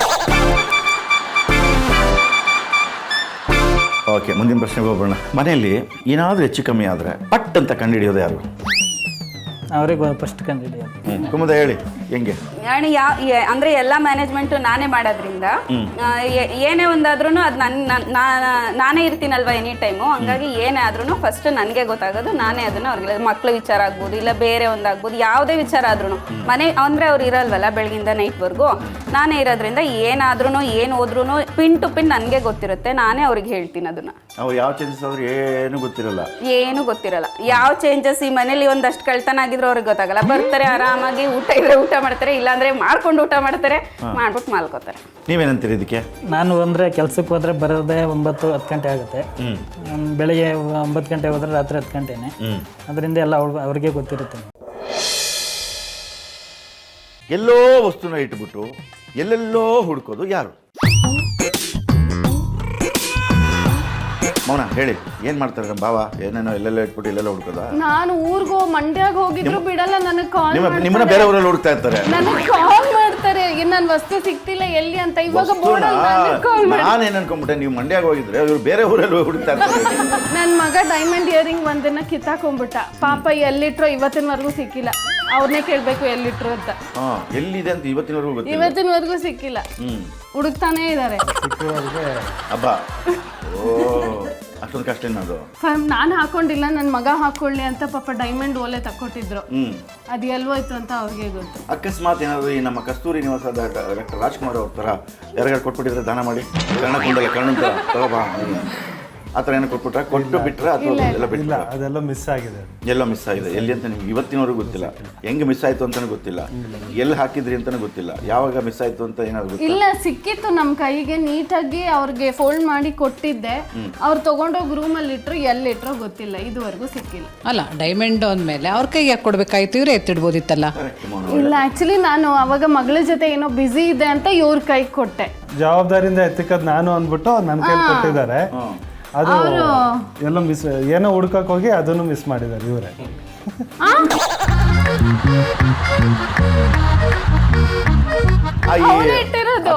ಓಕೆ ಮುಂದಿನ ಪ್ರಶ್ನೆಗೆ ಹೋಗೋಣ ಮನೆಯಲ್ಲಿ ಏನಾದರೂ ಹೆಚ್ಚು ಕಮ್ಮಿ ಆದರೆ ಪಟ್ ಅಂತ ಕಂಡುಹಿಡಿಯೋದು ಯಾರು? ಅವ್ರಿಗೆ ಫಸ್ಟ್ ಹ್ಞೂ ಕುಮುದ ಹೇಳಿ ಹೆಂಗೆ? ಯಾವ ಅಂದ್ರೆ ಎಲ್ಲ ಮ್ಯಾನೇಜ್ಮೆಂಟ್ ನಾನೇ ಮಾಡೋದ್ರಿಂದ ಏ- ಏನೇ ಒಂದಾದ್ರೂ ಅದು ನನ್ನ ನಾನೇ ಇರ್ತೀನಲ್ವಾ ಎನಿ ಟೈಮು ಹಂಗಾಗಿ ಏನೇ ಆದ್ರೂ ಫಸ್ಟ್ ನನಗೆ ಗೊತ್ತಾಗೋದು ನಾನೇ ಅದನ್ನ ಅವ್ರಿಗೆ ಮಕ್ಳ ವಿಚಾರ ಆಗ್ಬೋದು ಇಲ್ಲ ಬೇರೆ ಒಂದಾಗ್ಬೋದು ಯಾವುದೇ ವಿಚಾರ ಆದ್ರೂ ಮನೆ ಅಂದ್ರೆ ಅವ್ರು ಇರಲ್ವಲ್ಲ ಬೆಳಗಿಂದ ನೈಟ್ವರೆಗೂ ನಾನೇ ಇರೋದ್ರಿಂದ ಏನಾದ್ರೂ ಏನು ಹೋದ್ರೂ ಪಿನ್ ಟು ಪಿನ್ ನನಗೆ ಗೊತ್ತಿರುತ್ತೆ ನಾನೇ ಅವ್ರಿಗೆ ಹೇಳ್ತೀನಿ ಅದನ್ನ. ಯಾವ ಚೇಂಜಸ್ ಆದ್ರೂ ಏನು ಗೊತ್ತಿರಲ್ಲ. ಏನು ಗೊತ್ತಿರಲ್ಲ. ಯಾವ ಚೇಂಜಸ್ ಈ ಮನೇಲಿ ಒಂದಷ್ಟು ಕಳ್ತನ ಆಗಿದ್ರು ಅವ್ರಿಗೆ ಗೊತ್ತಾಗಲ್ಲ. ಬರ್ತಾರೆ ಆರಾಮಾಗಿ ಊಟ ಇದ್ರೆ ಊಟ ಮಾಡ್ತಾರೆ ಇಲ್ಲಾಂದ್ರೆ ಮಾಡ್ಕೊಂಡು ಊಟ ಮಾಡ್ತಾರೆ ಮಾಡ್ಬಿಟ್ಟು ಮಾಲ್ಕೋತಾರೆ. ನೀವೇನಂತೀರಿ ಇದಕ್ಕೆ? ನಾನು ಅಂದ್ರೆ ಕೆಲ್ಸಕ್ಕೆ ಹೋದ್ರೆ ಬರೋದೇ ಒಂಬತ್ತು ಹತ್ತು ಗಂಟೆ ಆಗುತ್ತೆ. ಹ್ಮ್, ಬೆಳಿಗ್ಗೆ ಒಂಬತ್ತು ಗಂಟೆ ಹೋದ್ರೆ ರಾತ್ರಿ ಹತ್ತು ಗಂಟೆನೆ. ಅದರಿಂದ ಎಲ್ಲ ಅವ್ರ್- ಅವ್ರಿಗೆ ಗೊತ್ತಿರುತ್ತೆ. ಎಲ್ಲೋ ವಸ್ತುನ ಇಟ್ಬಿಟ್ಟು ಎಲ್ಲೆಲ್ಲೋ ಹುಡ್ಕೋದು ಯಾರು? ಮೌನ ಹೇಳಿ ಏನು ಮಾಡ್ತಾರೆ ನಮ್ಮ ಭಾವ ಏನೇನೋ ಎಲ್ಲೆಲ್ಲ ಇಟ್ಬಿಟ್ಟು ಇಲ್ಲೆಲ್ಲ ಹುಡುಕದ? ನಾನು ಊರ್ಗೋ ಮಂಡ್ಯಾಗ ಹೋಗಿದ್ರು ಬಿಡಲ್ಲ ನನಗೆ ಕಾಲ್ ನಿಮ್ಮ ನಿಮ್ಮನ್ನ ಬೇರೆ ಊರಲ್ಲಿ ಹುಡುಕ್ತಾ ಇರ್ತಾರೆ. ನನಗೆ ಕಾಲ್ ಮಾಡ್ತಾರೆ. ನನ್ನ ವಸ್ತು ಸಿಗ್ತಿಲ್ಲ ಎಲ್ಲಿ ಅಂತ? ಇವಾಗ ಬೋರ್ಡಲ್ಲಿ ನನಗೆ ಕಾಲ್ ಮಾಡಿ ನಾನೇನು ಅನ್ಕೊಂಡ್ಬಿಟ್ಟೆ ನೀವು ಮಂಡ್ಯಾಗ ಹೋಗಿದ್ರೆ ಇವ್ರು ಬೇರೆ ಊರಲ್ಲಿ ಹುಡುಕ್ತಾ ಇರ್ತಾರೆ. ನನ್ನ ಮಗ ಡೈಮಂಡ್ ಇಯರಿಂಗ್ ಒಂದನ್ನ ಕಿತ್ತಾಕೊಂಡ್ಬಿಟ್ಟ ಪಾಪ ಎಲ್ಲಿಟ್ರೋ ಇವತ್ತಿನವರೆಗೂ ಸಿಕ್ಕಿಲ್ಲ. ಅವ್ರನ್ನೇ ಕೇಳಬೇಕು ಎಲ್ಲಿಟ್ರು ಅಂತ. ಹಾಂ ಎಲ್ಲಿದೆ ಅಂತ ಇವತ್ತಿನವರೆಗೂ ಗೊತ್ತಿಲ್ಲ. ಇವತ್ತಿನವರೆಗೂ ಸಿಕ್ಕಿಲ್ಲ. ಹ್ಞೂ ಹುಡುಕ್ತಾನೇ ಇದ್ದಾರೆ. ಹಬ್ಬ ಓ ಅಷ್ಟೊಂದು ಕಷ್ಟ ಏನದು ನಾನು ಹಾಕೊಂಡಿಲ್ಲ ನನ್ನ ಮಗ ಹಾಕೊಳ್ಳಿ ಅಂತ ಪಾಪ ಡೈಮಂಡ್ ಓಲೆ ತಕ್ಕೊಟ್ಟಿದ್ರು. ಅದು ಎಲ್ವೋಯ್ತು ಅಂತ ಅವ್ರಿಗೆ ಗೊತ್ತು. ಅಕಸ್ಮಾತ್ ಏನಾದ್ರು ಈ ನಮ್ಮ ಕಸ್ತೂರಿ ನಿವಾಸದ ಡಾಕ್ಟರ್ ರಾಜ್ಕುಮಾರ್ ಅವ್ರ ತರ ಯಾರಿಗಾರು ಕೊಟ್ಬಿಟ್ಟಿದ್ರೆ ದಾನ ಮಾಡಿ ಕರ್ಣ ಕುಂಡಲ ಕರ್ಣ ತಗೋಬಾ ಆ ಥರ ಏನೋ ಕೊಟ್ಬಿಟ್ರೆ ಕೊಟ್ಟು ಬಿಟ್ರೆ ಅಥವಾ ಎಲ್ಲ ಬಿಟ್ಟಿಲ್ಲ ಅದೆಲ್ಲ ಮಿಸ್ ಆಗಿದೆ. ಎಲ್ಲ ಮಿಸ್ ಆಗಿದೆ. ಎಲ್ಲಿ ಅಂತ ನಿಮ್ಗೆ ಇವತ್ತಿನವರೆಗೂ ಗೊತ್ತಿಲ್ಲ. ಹೆಂಗೆ ಮಿಸ್ ಆಯಿತು ಅಂತಲೂ ಗೊತ್ತಿಲ್ಲ. ಎಲ್ಲಿ ಹಾಕಿದ್ರಿ ಅಂತಲೂ ಗೊತ್ತಿಲ್ಲ. ಯಾವಾಗ ಮಿಸ್ ಆಯಿತು ಅಂತ ಏನಾದ್ರು ಗೊತ್ತಿಲ್ಲ ಇಲ್ಲ ಸಿಕ್ಕಿತ್ತು ನಮ್ಮ ಕೈಗೆ. ನೀಟಾಗಿ ಅವ್ರಿಗೆ ಫೋಲ್ಡ್ ಮಾಡಿ ಕೊಟ್ಟಿದ್ದೆ. ಅವ್ರು ತಗೊಂಡೋಗಿ ರೂಮಲ್ಲಿ ಇಟ್ರು ಎಲ್ಲಿಟ್ರೋ ಗೊತ್ತಿಲ್ಲ. ಇದುವರೆಗೂ ಸಿಕ್ಕಿಲ್ಲ. ಅಲ್ಲ ಡೈಮಂಡ್ ಅಂದಮೇಲೆ ಅವ್ರ ಕೈಗೆ ಯಾಕೆ ಕೊಡ್ಬೇಕಾಯ್ತು? ಇವರೇ ಎತ್ತಿಡ್ಬೋದಿತ್ತಲ್ಲ? ಇಲ್ಲ ಆಕ್ಚುಲಿ ನಾನು ಅವಾಗ ಮಗಳ ಜೊತೆ ಏನೋ ಬ್ಯುಸಿ ಇದೆ ಅಂತ ಇವ್ರ ಕೈಗೆ ಕೊಟ್ಟೆ. ಜವಾಬ್ದಾರಿಯಿಂದ ಎತ್ತಿಕ್ಕದ್ ನಾನು ಅಂದ್ಬಿಟ್ಟು ನನ್ನ ಕೈ ಕೊಟ್ಟಿದ್ದಾರೆ. ಅದು ಎಲ್ಲ ಮಿಸ್ ಏನೋ ಹುಡ್ಕಕ್ ಹೋಗಿ ಅದನ್ನು ಮಿಸ್ ಮಾಡಿದ್ದಾರೆ ಇವರೇ.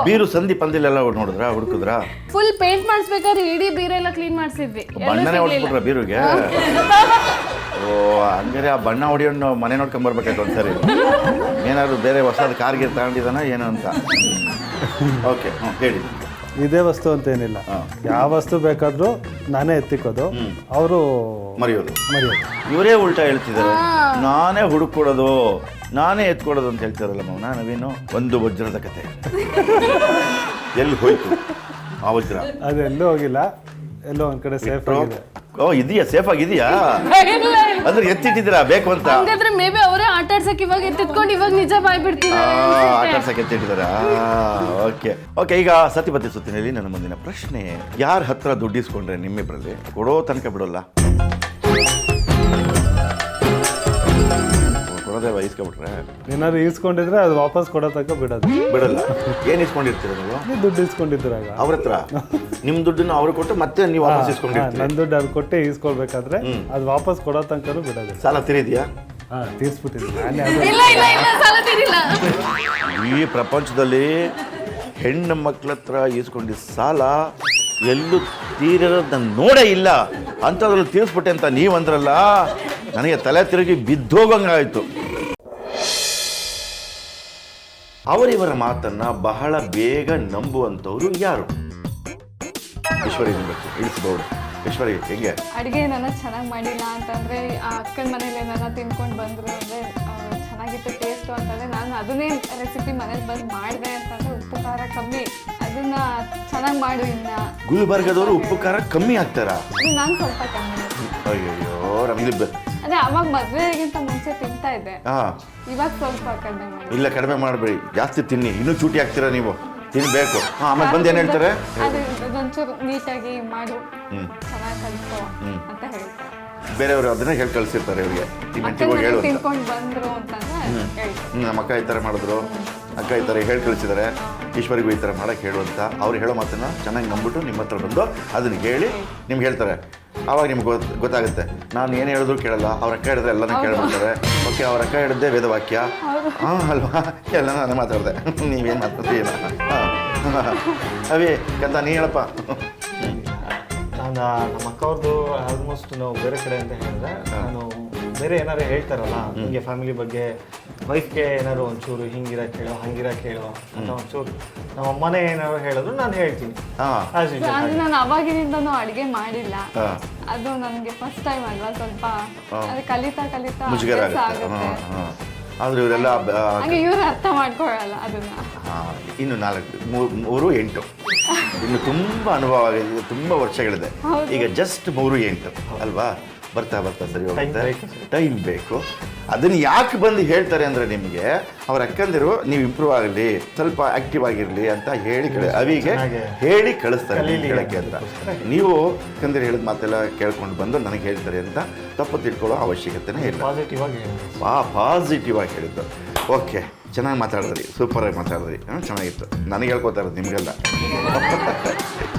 ಬೀರು ಸಂಧಿ ಪಂದಿಲೆಲ್ಲ ನೋಡಿದ್ರ ಹುಡುಕಿದ್ರ? ಫುಲ್ ಪೇಂಟ್ ಮಾಡಿಸ್ಬೇಕಾದ್ರೆ ಇಡೀ ಬೀರೆಲ್ಲ ಕ್ಲೀನ್ ಮಾಡಿಸಿದ್ವಿ. ಬಣ್ಣನೇ ಹೊಡ್ಬಿಟ್ರ ಬೀರುಗೆ? ಓ ಹಂಗಾರೆ ಆ ಬಣ್ಣ ಹೊಡಿಯೋನು ಮನೆ ನೋಡ್ಕೊಂಡ್ ಬರ್ಬೇಕಾಯ್ತು ಒಂದ್ಸರಿ. ಏನಾದ್ರು ಬೇರೆ ಹೊಸದ ಕಾರ್ಗೆ ತಗೊಂಡಿದ್ದಾನ ಏನೋ ಅಂತ. ಓಕೆ ಹ್ಞೂ ಹೇಳಿ. ಇದೇ ವಸ್ತು ಅಂತ ಏನಿಲ್ಲ ಯಾವ ವಸ್ತು ಬೇಕಾದ್ರೂ ನಾನೇ ಎತ್ತಿಕೋದು. ಅವರು ಮರೆಯೋದು. ಮರೆಯೋದು. ಇವರೇ ಉಲ್ಟಾ ಹೇಳ್ತಿದ್ದಾರೆ. ನಾನೇ ಹುಡುಕೊಡೋದು. ನಾನೇ ಎತ್ಕೊಡೋದು ಅಂತ ಹೇಳ್ತಾರಲ್ಲ ಮಾವ. ನವೀನು ಒಂದು ವಜ್ರದ ಕತೆ. ಎಲ್ಲಿ ಹೋಯ್ತು? ಆ ವಜ್ರ? ಅದೆಲ್ಲೂ ಹೋಗಿಲ್ಲ. ಎಲ್ಲೋ ಒಂದ್ ಕಡೆ ಸೇಫ್ ಆಗಿದೆ. ಓ ಇದೆಯಾ? ಸೇಫ್ ಆಗಿದೆಯಾ? ಅಂದ್ರೆ ಎತ್ತಿಟ್ಟಿದ್ದೀರಾ? ಬೇಕು ಅಂತ? ಹಂಗಾದ್ರೆ ಮೇ ಬಿ ಅವರೇ ಆಟ ಇವಾಗ ಎತ್ತಿಟ್ಕೊಂಡು ಇವಾಗ ನಿಜ ಬಾಯ್ ಬಿಡ್ತಿದ್ದಾರೆ ಆಟಾಡ್ಸಕ್ಕೆ ಓಕೆ ಓಕೆ ಈಗ ಸತಿಪತಿ ಸುತ್ತಿನಲ್ಲಿ ನನ್ನ ಮುಂದಿನ ಪ್ರಶ್ನೆ. ಯಾರ ಹತ್ರ ದುಡ್ಡು ಇಸ್ಕೊಂಡ್ರೆ ನಿಮ್ಮಿಬ್ಬರಲ್ಲಿ ಕೊಡೋ ತನಕ ಬಿಡೋಲ್ಲ. ಕೊಡೋದೇ ಇಸ್ಕೊಬಿಟ್ರೆ. ಏನಾದ್ರು ಇಸ್ಕೊಂಡಿದ್ರೆ ಅದು ವಾಪಸ್ ಕೊಡೋ ತನಕ ಬಿಡೋದು. ಬಿಡಲ್ಲ. ಏನು ಇಸ್ಕೊಂಡಿರ್ತೀರ ನೀವು? ನೀವು ದುಡ್ಡು ಇಸ್ಕೊಂಡಿದ್ರಾಗ ಅವ್ರ ಹತ್ರ? ನಿಮ್ ದುಡ್ಡನ್ನು ಅವ್ರು ಕೊಟ್ಟು ಮತ್ತೆ ನೀವು ವಾಪಸ್ ಇಸ್ಕೊಂಡಿರ್ತೀರ. ನನ್ನ ದುಡ್ಡು ಅದು ಕೊಟ್ಟೆ ಈಸ್ಕೊಳ್ಬೇಕಾದ್ರೆ ಅದು ವಾಪಸ್ ಕೊಡೋ ತನಕನೂ ಬಿಡೋದು ಸಾಲ ತಿರಿದ್ಯಾ? ತೀರ್ಸ್ಬಿಟ್ಟಿದ್ದೀನಿ ಇಲ್ಲ ಇಲ್ಲ ಇಲ್ಲ ಸಾಲ ತೀರಿಲ್ಲ ಈ ಪ್ರಪಂಚದಲ್ಲಿ ಹೆಣ್ಣು ಮಕ್ಳ ಹತ್ರ ಈಸ್ಕೊಂಡಿದ್ದ ಸಾಲ ಎಲ್ಲೂ ತೀರದ ನಾನು ನೋಡೇ ಇಲ್ಲ. ಅಂಥದ್ರಲ್ಲಿ ತೀರಿಸ್ಬಿಟ್ಟೆ ಅಂತ ನೀವು ಅಂದ್ರಲ್ಲ ನನಗೆ ತಲೆ ತಿರುಗಿ ಬಿದ್ದೋಗಂಗಾಯಿತು ಅವರಿವರ ಮಾತನ್ನ ಬಹಳ ಬೇಗ ನಂಬುವಂಥವ್ರು ಯಾರು? ಈಶ್ವರಿ ಇಳಿಸಬಹುದು ಈಶ್ವರಿ ಹೆಂಗೆ? ಅಡುಗೆ ಏನಾರ ಚೆನ್ನಾಗಿ ಮಾಡಿಲ್ಲ ಅಂತಂದರೆ ಅಕ್ಕನ ಮನೇಲಿ ಏನಾರ ತಿನ್ಕೊಂಡು ಬಂದರು ಅಂದರೆ ಚೆನ್ನಾಗಿತ್ತು ಟೇಸ್ಟು ಅಂತಂದರೆ ನಾನು ಅದನ್ನೇ ರೆಸಿಪಿ ಮನೇಲಿ ಬಂದು ಮಾಡಿದೆ ಅಂತಂದರೆ ಉಪ್ಪು ಖಾರ ಕಮ್ಮಿ. ಅದನ್ನ ಚೆನ್ನಾಗಿ ಮಾಡು ಇನ್ನ. ಗುಲ್ಬರ್ಗದವರು ಉಪ್ಪು ಖಾರ ಕಮ್ಮಿ ಹಾಕ್ತಾರಾ? ನಾನು ಸ್ವಲ್ಪ ಕಮ್ಮಿ ಅಯ್ಯೋ ನಮಗೆ ಅದೇ ಅವಾಗ ಮದುವೆಗಿಂತ ಮುಂಚೆ ತಿಂತಾ ಇದ್ದೆ. ಇವಾಗ ಸ್ವಲ್ಪ ಕಡಿಮೆ ಇಲ್ಲ ಕಡಿಮೆ ಮಾಡಬೇಡಿ. ಜಾಸ್ತಿ ತಿನ್ನಿ. ಇನ್ನೂ ಚೂಟಿ ಆಗ್ತೀರಾ ನೀವು? ತಿನ್ಬೇಕು. ಹಾಂ ಆಮೇಲೆ ಬಂದು ಏನು ಹೇಳ್ತಾರೆ? ಅದು ಇದೊಂಚೂರು ನೀಟಾಗಿ ಮಾಡು. ಚೆನ್ನಾಗಿ ಕಲಿಸು ಅಂತ ಹೇಳ್ತಾರೆ. ಬೇರೆಯವರು ಅದನ್ನೇ ಹೇಳಿ ಕಳಿಸಿರ್ತಾರೆ ಇವರಿಗೆ. ಈ ಹೋಗಿ ಹೇಳು ಅಂತ. ಬಂದರು ನಮ್ಮ ಅಕ್ಕ ಈ ಥರ ಮಾಡಿದ್ರು. ಅಕ್ಕ ಈ ಥರ ಹೇಳಿ ಕಳಿಸಿದ್ದಾರೆ ಈಶ್ವರಿಗೂ ಈ ಥರ ಮಾಡೋಕ್ಕೆ ಹೇಳು ಅಂತ. ಅವ್ರು ಹೇಳೋ ಮಾತನ್ನು ಚೆನ್ನಾಗಿ ನಂಬಿಟ್ಟು ನಿಮ್ಮ ಹತ್ರ ಬಂದು ಅದನ್ನು ಹೇಳಿ ನಿಮ್ಗೆ ಹೇಳ್ತಾರೆ. ಆವಾಗ ನಿಮ್ಗೆ ಗೊತ್ತು ಗೊತ್ತಾಗುತ್ತೆ. ನಾನು ಏನು ಹೇಳಿದ್ರು ಕೇಳಲ್ಲ ಅವ್ರ ಅಕ್ಕ ಹೇಳಿದ್ರೆ ಎಲ್ಲನೂ ಕೇಳ್ಬಿಡ್ತಾರೆ. ಓಕೆ ಅವ್ರ ಅಕ್ಕ ಹೇಳಿದ್ದೆ ವೇದವಾಕ್ಯ. ಹಾಂ ಅಲ್ವಾ? ಎಲ್ಲ ನಾನು ಮಾತಾಡಿದೆ. ನೀವೇನು ಮಾತಾಡ್ತೀಯ ಹಾಂ. ಅವೇ ಕಂತ ನೀ ಹೇಳಪ್ಪ. ನಾನು ನಮ್ಮ ಅಕ್ಕವ್ರದ್ದು ಆಲ್ಮೋಸ್ಟ್ ನಾವು ಬೇರೆ ಕಡೆ ಅಂತ ಹೇಳಿದ್ರೆ ನಾನು ಬೇರೆ ಏನಾರು ಹೇಳ್ತಾರಲ್ಲ ನಿಮಗೆ ಫ್ಯಾಮಿಲಿ ಬಗ್ಗೆ ವೈಫ್ಗೆ ಏನಾದ್ರು ಒಂಚೂರು ಹಿಂಗಿರಕ್ಕೆ ಹೇಳೋ ಹಂಗಿರಕ್ಕೆ ಹೇಳೋ ಅಂತ ಒಂಚೂರು ನಮ್ಮ ಅಮ್ಮನೇ ಏನಾದ್ರು ಹೇಳಿದ್ರು ನಾನು ಹೇಳ್ತೀನಿ. As usual. ನಾನು ಅವಾಗಿನಿಂದನೂ ಅಡುಗೆ ಮಾಡಿಲ್ಲ. ಅದು ನನಗೆ ಫಸ್ಟ್ ಟೈಮ್ ಅಲ್ವಾ ಸ್ವಲ್ಪ ಅದು ಕಲಿತಾ ಕಲಿತಾ ಮುಜುಗರ ಅಭ್ಯಾಸ ಆಗುತ್ತೆ. ಆಗುತ್ತೆ. ಹಾಂ. ಹಾಂ ಆದರೆ ಇವರೆಲ್ಲ ಬ- ಹಂಗೆ ಇವ್ರು ಅರ್ಥ ಮಾಡ್ಕೊಳಲ್ಲ ಅದನ್ನ. ಹಾಂ ಇನ್ನು ನಾಲ್ಕು ಮೂ- ಮೂರು ಎಂಟು. ಇನ್ನು ತುಂಬಾ ಅನುಭವ ಆಗಿದೆ ತುಂಬಾ ವರ್ಷಗಳಿದೆ. ಈಗ ಜಸ್ಟ್ ಮೂರು ಎಂಟು ಅಲ್ವಾ? ಬರ್ತಾ ಬರ್ತಾ ಸರಿ ಹೋಗುತ್ತೆ ಬೇಕು. ಟೈಮ್ ಬೇಕು. ಅದನ್ನು ಯಾಕೆ ಬಂದು ಹೇಳ್ತಾರೆ ಅಂದರೆ ನಿಮಗೆ ಅವ್ರ ಅಕ್ಕಂದಿರು ನೀವು ಇಂಪ್ರೂವ್ ಆಗಲಿ ಸ್ವಲ್ಪ ಆಕ್ಟಿವ್ ಆಗಿರಲಿ ಅಂತ ಹೇಳಿ ಕಳಿ ಅವಿಗೆ ಹೇಳಿ ಕಳಿಸ್ತಾರೆ ಹೇಳೋಕ್ಕೆ ಅಂತ. ನೀವು ಅಕ್ಕಂದಿರು ಹೇಳಿದ ಮಾತೆಲ್ಲ ಕೇಳ್ಕೊಂಡು ಬಂದು ನನಗೆ ಹೇಳ್ತಾರೆ ಅಂತ ತಪ್ಪು ತಿಳ್ಕೊಳ್ಳೋ ಅವಶ್ಯಕತೆನೇ ಇಲ್ಲ. ಪಾಸಿಟಿವ್ ಆಗಿ ಹೇಳಿದೆ ಪಾಸಿಟಿವ್ ಆಗಿ ಹೇಳಿದ್ದು. ಓಕೆ ಚೆನ್ನಾಗಿ ಮಾತಾಡಿದ್ರಿ ಸೂಪರಾಗಿ ಮಾತಾಡಿದ್ರಿ. ಹಾಂ ಚೆನ್ನಾಗಿತ್ತು. ನನಗೆ ಹೇಳ್ಕೊತಾ ಇರೋದು ನಿಮಗೆಲ್ಲ.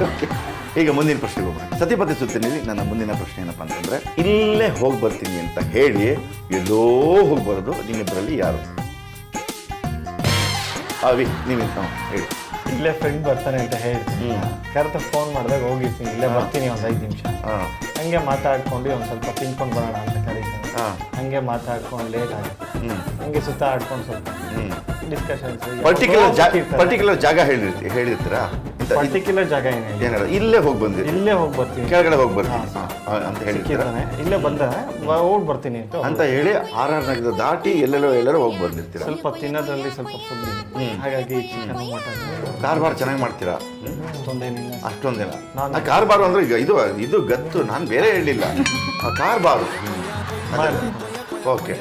ಓಕೆ ಈಗ ಮುಂದಿನ ಪ್ರಶ್ನೆಗೆ ಹೋಗೋಣ ಸತಿಪತಿ ಸುತ್ತಿನಲ್ಲಿ ನನ್ನ ಮುಂದಿನ ಪ್ರಶ್ನೆ ಏನಪ್ಪ ಅಂತಂದರೆ ಇಲ್ಲೇ ಹೋಗಿ ಬರ್ತೀನಿ ಅಂತ ಹೇಳಿ ಎಲ್ಲೋ ಹೋಗಿ ಬರೋದು ನಿಮ್ಮಿಬ್ಬರಲ್ಲಿ ಯಾರು? ಅವಿ ನೀವು ಹೇಳಿ. ಇಲ್ಲೇ ಫ್ರೆಂಡ್ ಬರ್ತಾನೆ ಅಂತ ಹೇಳ್ತೀನಿ. ಕರೆತ ಫೋನ್ ಮಾಡಿದಾಗ ಹೋಗಿರ್ತೀನಿ. ಇಲ್ಲೇ ಬರ್ತೀನಿ ಒಂದು ಐದು ನಿಮಿಷ. ಹಾಂ. ಹಂಗೆ ಮಾತಾಡ್ಕೊಂಡು ಒಂದು ಸ್ವಲ್ಪ ತಿನ್ಕೊಂಡು ಬರೋಣ ಅಂತ ಕರೀತಾನೆ. ಹಾಂ. ಹಂಗೆ ಮಾತಾಡ್ಕೊಂಡು ಲೇಟ್ ಆಗುತ್ತೆ. ಹಂಗೆ ಸುತ್ತ ಆಡ್ಕೊಂಡು ಸ್ವಲ್ಪ ಡಿಸ್ಕಷನ್ಸ್ ಪರ್ಟಿಕ್ಯುಲರ್ ಜಾತಿ ಪರ್ಟಿಕ್ಯುಲರ್ ಜಾಗ ಹೇಳಿರ್ತಿ ಹೇಳಿರ್ತೀರಾ? ಪರ್ಟಿಕ್ಯುಲರ್ ಜಾಗ ಏನಿಲ್ಲ ಇಲ್ಲೇ ಹೋಗಿ ಬಂದಿರಿ. ಇಲ್ಲೇ ಹೋಗಿ ಬರ್ತೀನಿ. ಕೆಳಗಡೆ ಹೋಗಿ ಬರ್ತೀನಿ. ಅಂತ ಹೇಳಿ ಸಿಕ್ಕಿದ್ದಾನೆ. ಇಲ್ಲೇ ಬಂದ ಓಡ್ ಬರ್ತೀನಿ ಅಂತ ಅಂತ ಹೇಳಿ ಆರ್ ಆರ್ ನಗರ ದಾಟಿ ಎಲ್ಲೆಲ್ಲೋ ಎಲ್ಲರೂ ಹೋಗಿ ಬಂದಿರ್ತೀರ? ಸ್ವಲ್ಪ ತಿನ್ನೋದ್ರಲ್ಲಿ ಸ್ವಲ್ಪ ಫುಡ್ ಹಾಗಾಗಿ ಚಿಕನ್ ಮಟನ್. ಕಾರ್ಬಾರ್ ಚೆನ್ನಾಗಿ ಮಾಡ್ತೀರಾ? ಅಷ್ಟೊಂದೇನಿಲ್ಲ. ಅಷ್ಟೊಂದಿನ ಕಾರ್ ಕಾರ್ಬಾರು ಅಂದ್ರೆ ಈಗ ಇದು ಇದು ಗತ್ತು ನಾನು ಬೇರೆ ಹೇಳಲಿಲ್ಲ ಆ ಕಾರ್ಬಾರು ಓಕೆ.